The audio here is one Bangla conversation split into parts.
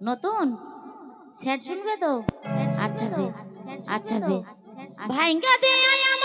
নতুন? স্যার শুনবে তো? আচ্ছা আচ্ছা ভাইঙ্গা দে আয়া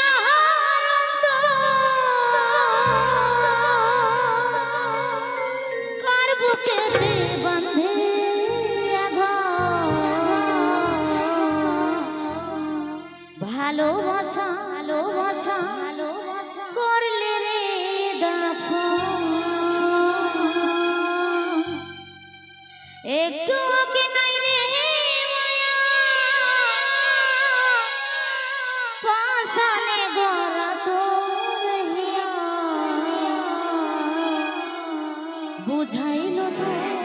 বুঝাইল তো।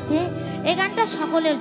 চেয়েছে এই গানটা সকলের